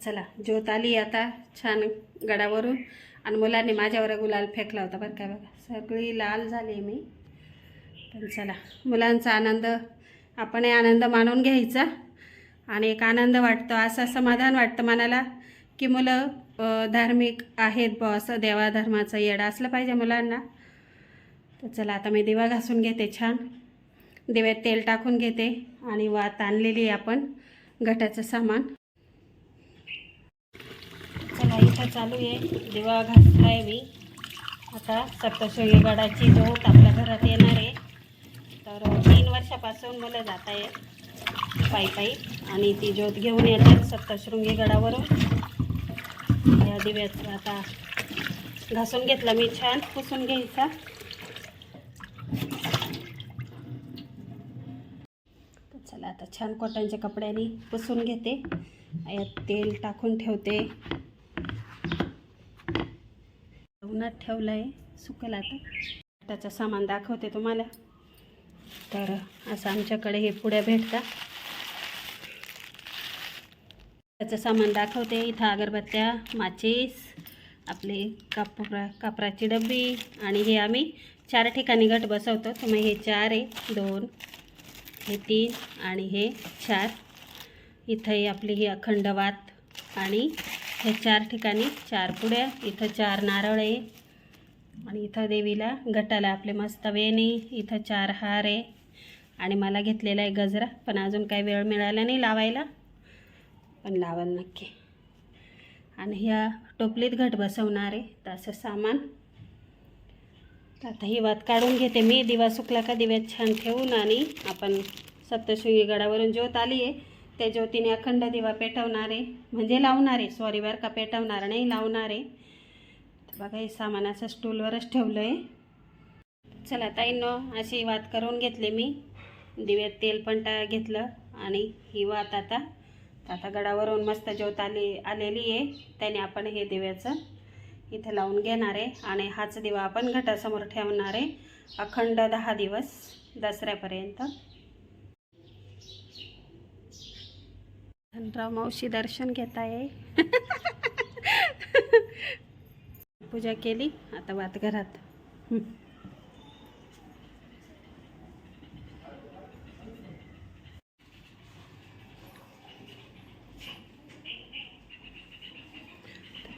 चला ज्योत आली आता छान गडावरून. आणि मुलांनी माझ्यावर गुलाल फेकला होता बरं काय बघा. सगळी लाल झाली मी. पण चला मुलांचा आनंद आपणही आनंद मानून घ्यायचा. आणि एक आनंद वाटतो असं समाधान वाटतं मनाला की मुलं धार्मिक आहेत ब असं देवाधर्माचं येडं असलं पाहिजे मुलांना. तर चला आता मी दिवा घासून घेते छान. दिव्यात तेल टाकून घेते आणि वात आणलेली आहे आपण घटाचं सामान. चला चालू आहे. दिवा घासलाय मी. आता सप्तशृंगी गडाची जोत आपल्या घरात येणार आहे. तर तीन वर्षापासून मुलं जात आहे पायी पायी. आणि ती ज्योत घेऊन येतात सप्तशृंगी गडावरून. या दिव्याचं आता घासून घेतला मी. छान पुसून घ्यायचा. चला आता छान कॉटनच्या कपड्याने पुसून घेते. यात तेल टाकून ठेवते. उन्हात ठेवलं आहे सुकेल आता. त्याचं सामान दाखवते तुम्हाला. तर असं आमच्याकडे हे पुड्या भेटतात. त्याचं सामान दाखवते. इथं अगरबत्त्या माचीस आपली कापरा कापराची डब्बी आणि हे आम्ही चार ठिकाणी गट बसवतो. तर हे चार आहे दोन हे तीन आणि हे चार. इथंही आपली ही अखंड वात आणि हे चार ठिकाणी चार पुड्या इथं चार नारळ आहे आणि इथं देवीला गटाला आपले मस्त वेणी इथं चार हार आहे आणि मला घेतलेला आहे गजरा पण अजून काही वेळ मिळाला नाही लावायला पण लावाल नक्की. आणि ह्या टोपलीत घट बसवणार आहे तर असं सामान. आता ही वात काढून घेते मी. दिवा सुकला का दिव्यात छान ठेवून आणि आपण सप्तशृंगी गडावरून ज्योत आली आहे त्या ज्योतीने अखंड दिवा पेटवणार आहे म्हणजे लावणारे सॉरी बरं का पेटवणार नाही लावणार. आहे बघा हे सामान असं स्टूलवरच ठेवलं आहे चला ताईनो अशी वात करून घेतली मी. दिव्यात तेल पण टा घेतलं आणि ही वात आता आता गडावरून मस्त ज्योत आली आलेली आहे. त्याने आपण हे दिव्याचं इथं लावून घेणार आहे आणि हाच दिवा आपण घटासमोर ठेवणार आहे. अखंड दहा दिवस दसऱ्यापर्यंत. धनराव मावशी दर्शन घेत आहे पूजा केली आता वात घरात.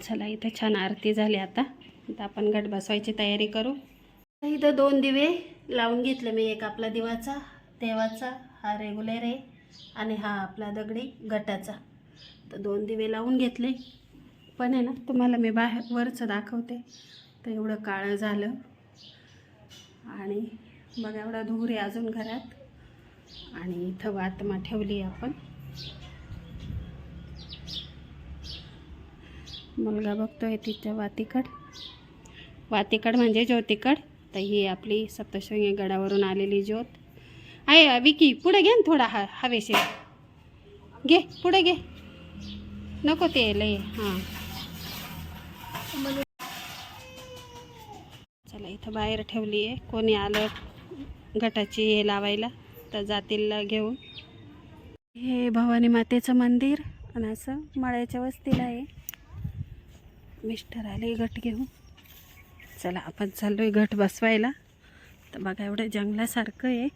चला इथं छान आरती झाली आता. आता आपण गट बसवायची तयारी करू. इथं दोन दिवे लावून घेतले मी एक आपला दिवाचा देवाचा हा रेग्युलर आहे. आणि हा आपला दगडी गटाचा. तर दोन दिवे लावून घेतले. पण आहे ना तुम्हाला मी बाहेर वरचं दाखवते. तर एवढं काळं झालं. आणि बघा एवढा धूर आहे अजून घरात. आणि इथं वातमा ठेवली आपण. मुलगा बघतोय तिच्या वातीकड. वातीकड म्हणजे ज्योतिकड. तर ही आपली सप्तशृंगी गडावरून आलेली ज्योत. आहे विकी पुढे घे ना थोडा हा हवेशीर. घे पुढे घे. नको ते लय हां. चला इथं बाहेर ठेवली आहे. कोणी आलं गटाची हे लावायला तर जातील घेऊन. हे भवानी मातेचं मंदिर आणि असं मळ्याच्या वस्तीला आहे. मिस्टर आले गट घेऊन. चला आपण चाललोय गट बसवायला. तर बघा एवढं जंगलासारखं आहे.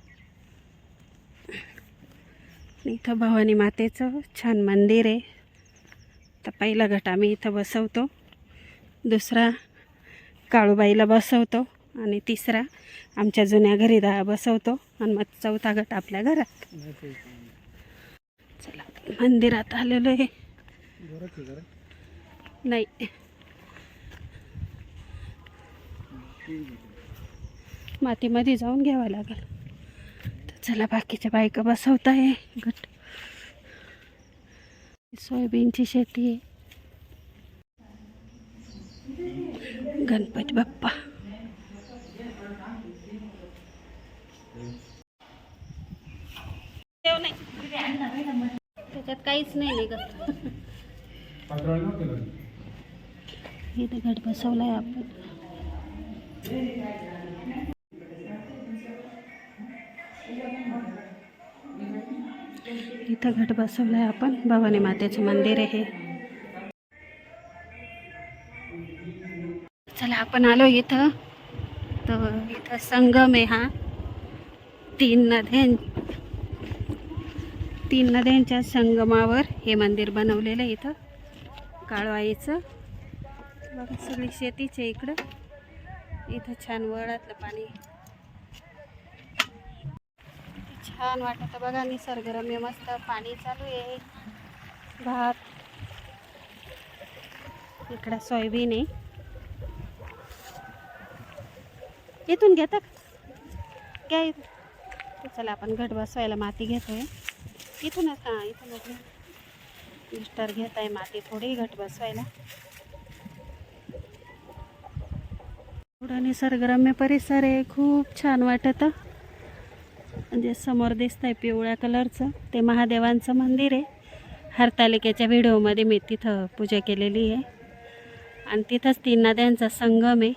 इथं भवानी मातेचं छान मंदिर आहे. तर पहिला गट आम्ही इथं बसवतो. दुसरा काळूबाईला बसवतो आणि तिसरा आमच्या जुन्या घरी दा बसवतो आणि मग चौथा गट आपल्या घरात. चला मंदिरात आलेलो आहे. नाही. मातीमध्ये जाऊन घ्यावं लागेल. चला बाकीच्या बायका बसवत आहे गट सोयाबीनची शेती आहे. गणपती बाप्पा. नाही त्याच्यात काहीच नाही निघत. इथं घट बसवलाय आपण. इथं घट बसवलं आहे आपण. भवानी मातेचं मंदिर आहे. चला आपण आलो इथं. तर इथं संगम आहे हा. तीन नद्यां तीन नद्यांच्या संगमावर हे मंदिर बनवलेलं आहे इथं. काळवाईचं. बघा सगळी शेतीच आहे इकडं. इथं छान वळातलं पाणी छान वाटतं. बघा निसर्गरम्य मस्त पाणी चालू आहे. भात. इकडं सोयाबीन आहे. इथून घेता काय इथून. चला आपण घट बसवायला माती घेतोय. इथूनच हां इथूनच मिस्टर घेत आहे माती थोडी घट बसवायला. थोडा निसर्गरम्य परिसर आहे. खूप छान वाटतं. म्हणजे समोर दिसत आहे पिवळ्या कलरचं. ते महादेवांचं मंदिर आहे. हरतालिकेच्या व्हिडिओमध्ये मी तिथं पूजा केलेली आहे. आणि तिथंच तीन नद्यांचा संगम आहे.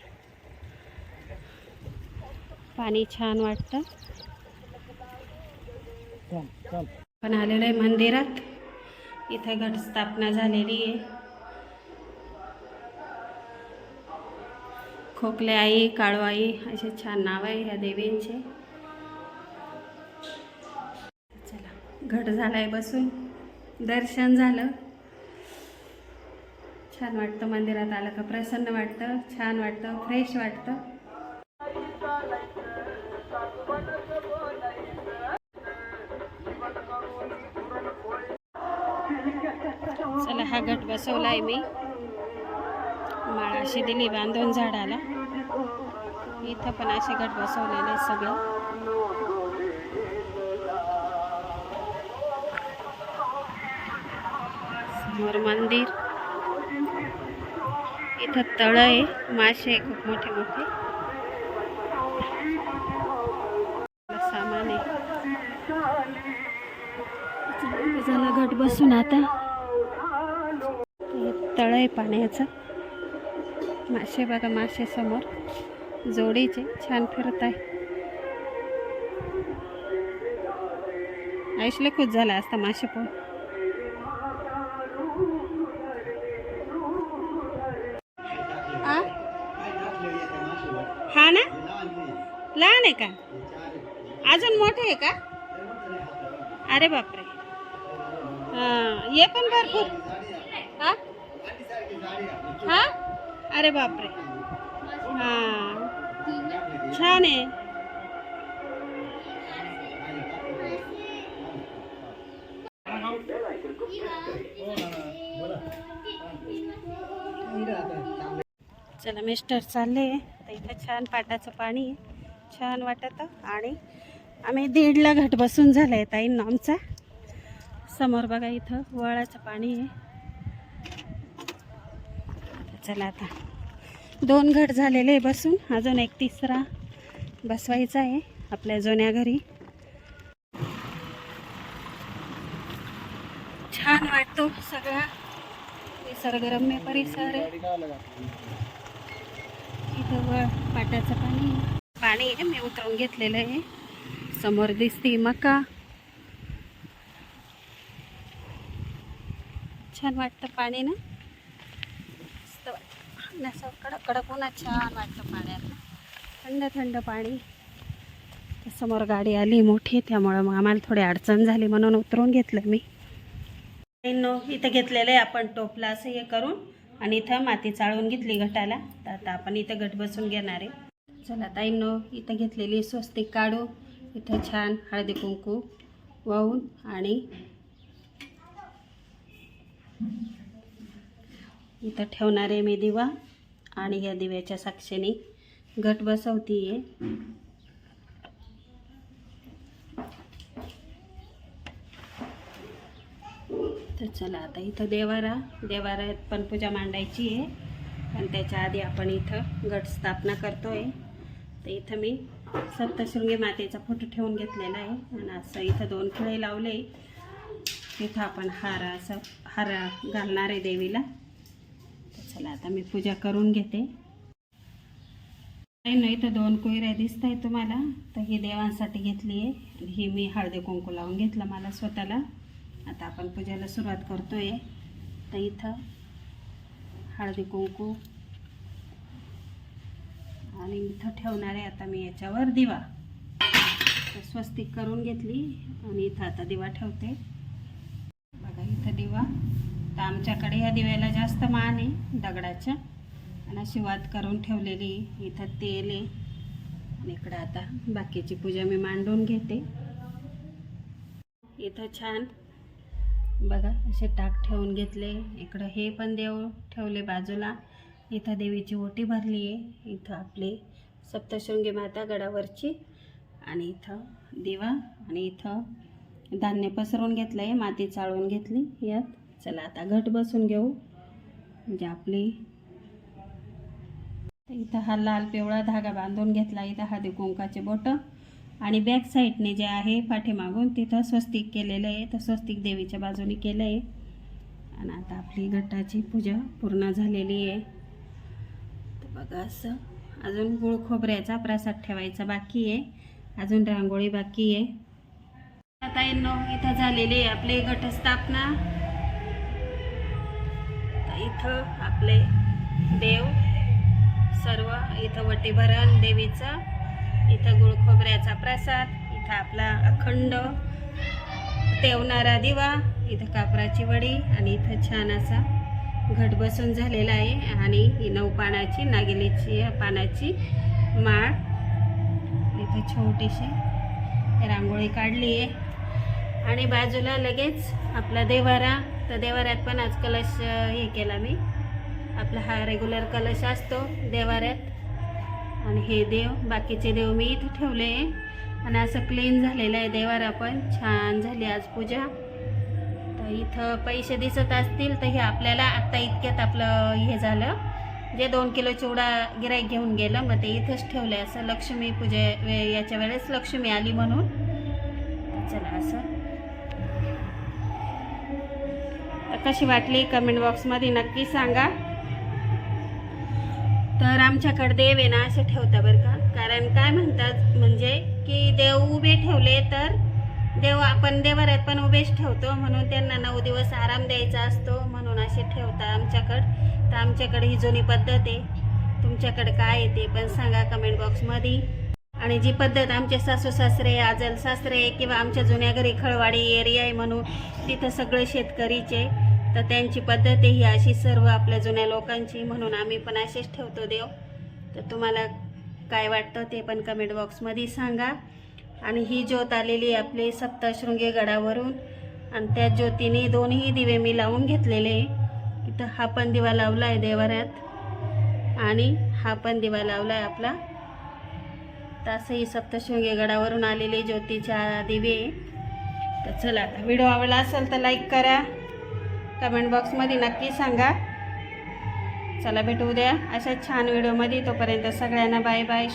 पाणी छान वाटतं. पण आलेलो आहे मंदिरात. इथं घटस्थापना झालेली आहे. खोकले आई काळू आई असे छान नाव आहे ह्या देवींचे. घट घट झालाय बसून. दर्शन झालं. छान वाटतं मंदिरात आलं का? प्रसन्न वाटतं छान वाटतं फ्रेश वाटतं. चला हा गट बसवलाय मी. माळाशी दिली बांधून झाडाला. इथं पण असे गट बसवलेले सगळं. समोर मंदिर. इथं तळ आहे. मासे आहे खूप मोठे मोठे. सामान आहे. झाला घट बसून आता. तळ आहे पाण्याचं. मासे बघा मासे समोर. जोडीचे. छान फिरत आहे. आयुषला खुश झाला असता मासे पण. हा ना? लहान आहे का? अजून मोठे आहे का? अरे बापरे. हां ये पण भरपूर. हा? हा? अरे बापरे. हां. छान आहे. चला मिस्टर चालले. तर इथं छान पाटाचं पाणी आहे. छान वाटतं. आणि आम्ही दीडला घट बसून झालं आहे ताईन आमचा. समोर बघा इथं वळाचं पाणी आहे. चला आता. दोन घट झालेले आहे बसून. अजून एक तिसरा बसवायचा आहे आपल्या जुन्या घरी. छान वाटतो सगळा. निसर्गरम्य परिसर आहे. जवळ पाटाचं पाणी. पाणी आहे मी उतरवून घेतलेलं आहे. समोर दिसते मका. छान वाटतं पाणी ना? मस्त वाटतं. कडक कडक हो उन्हा छान वाटतं पाण्यात थंड थंड पाणी. समोर गाडी आली मोठी त्यामुळं मग आम्हाला थोडी अडचण झाली म्हणून उतरून घेतलं मी. नो इथं घेतलेलं आहे आपण टोपला असं हे करून. आणि इथं माती चाळून घेतली घटाला तर आता आपण इथं घट बसून घेणार आहे. चला ताईंनो इथं घेतलेली स्वस्तिक काढू. इथं छान हळदी कुंकू वाहून आणि इथं ठेवणार आहे मी दिवा. आणि या दिव्याच्या साक्षीने घट बसवती आहे तर चला आता इथं देवारा देवारात पण पूजा मांडायची आहे. पण त्याच्या आधी आपण इथं गट स्थापना करतो आहे तर इथं मी सप्तशृंगी मातेचा फोटो ठेवून घेतलेला आहे. आणि असं इथं दोन खिळे लावले. तिथं आपण हार असं हार घालणार आहे देवीला. तर चला आता मी पूजा करून घेते. नाही नाही तर दोन कोयऱ्या दिसत आहे तुम्हाला. तर ही देवांसाठी घेतली आहे. ही मी हळदी कुंकू लावून घेतलं मला स्वतःला. आता आपण पूजेला सुरुवात करतोय. तर इथं हळदी कुंकू आणि इथं ठेवणार आहे आता मी याच्यावर दिवा. तर स्वस्तिक करून घेतली आणि इथं आता दिवा ठेवते. बघा इथं दिवा. तर आमच्याकडे ह्या दिव्याला जास्त मान आहे दगडाच्या आणि अशी वात करून ठेवलेली इथं तेल आहे. आणि इकडं आता बाकीची पूजा मी मांडून घेते. इथं छान बघा असे टाक ठेवून घेतले. इकडं हे पण देव ठेवले बाजूला. इथं देवीची ओटी भरली आहे. इथं आपली सप्तशृंगी माता गडावरची आणि इथं दिवा आणि इथं धान्य पसरवून घेतलं आहे माती चाळून घेतली यात. चला आता घट बसून घेऊ. म्हणजे आपली इथं हा लाल पिवळा धागा बांधून घेतला. इथं हळदी कुंकाचे बोटं आणि बॅक साईडने जे आहे पाठीमागून तिथं स्वस्तिक केलेलं आहे. तर स्वस्तिक देवीच्या बाजूने केलं आहे. आणि आता आपली घटाची पूजा पूर्ण झालेली आहे. तर बघा असं. अजून गुळ खोबऱ्याचा प्रसाद ठेवायचा बाकी आहे. अजून रांगोळी बाकी आहे. आता येणं इथं झालेली आहे आपली घटस्थापना. इथं आपले देव सर्व इथं वटीभरण देवीचं. इथं गुळ खोबऱ्याचा प्रसाद इथं आपला अखंड तेवणारा दिवा इथं कापराची वडी आणि इथं छान असा घट बसून झालेला आहे. आणि ही नऊ पानाची नागिलीची पानाची माळ. इथं छोटीशी रांगोळी काढली आहे. आणि बाजूला लगेच आपला देवारा. तर देवाऱ्यात पण आज कलश हे केला मी. आपला हा रेग्युलर कलश असतो देवाऱ्यात. आणि हे देव बाकीचे देव मी इथं ठेवले आणि असं क्लीन झालेलं आहे देवारा पण. छान झाली आज पूजा. तर इथं पैसे दिसत असतील तर हे आपल्याला आत्ता इतक्यात आपलं हे झालं. जे दोन किलो चिवडा गिराईक घेऊन गेलं मग ते इथंच ठेवलं असं लक्ष्मी पूजे वे- याच्या वेळेस लक्ष्मी आली म्हणून. चला असं. तर कशी वाटली? कमेंट बॉक्समध्ये नक्की सांगा. तर आमच्याकडे देव आहे ना असे ठेवता बरं का. कारण काय म्हणतात म्हणजे की देव उभे ठेवले तर देव आपण देवाऱ्यात पण उभेच ठेवतो. म्हणून त्यांना नऊ दिवस आराम द्यायचा असतो म्हणून असे ठेवता आमच्याकडं. तर आमच्याकडे ही जुनी पद्धत आहे. तुमच्याकडे काय आहे ते पण सांगा कमेंट बॉक्समध्ये आणि जी पद्धत आमचे सासू सासरे आजल सासरे किंवा आमच्या जुन्या घरी खळवाडी एरिया आहे म्हणून तिथं सगळे शेतकरीचे तर त्यांची पद्धत ही अशी सर्व आपल्या जुन्या लोकांची म्हणून आम्ही पण असेच ठेवतो देव. तर तुम्हाला काय वाटतं ते पण कमेंट बॉक्समध्ये सांगा. आणि ही ज्योत आलेली आहे आपली सप्तशृंगी गडावरून. आणि त्या ज्योतीने दोन्ही दिवे मी लावून घेतलेले इथं हा पण दिवा लावला आहे देवाऱ्यात. आणि हा पण दिवा लावला आहे आपला तसंही सप्तशृंगी गडावरून आलेले ज्योतीच्या दिवे. तर चला आता व्हिडिओ आवडला असेल तर लाईक करा. कमेंट बॉक्समध्ये नक्की सांगा. चला भेटू द्या अशा छान व्हिडिओमध्ये. तोपर्यंत सगळ्यांना बाय बाय.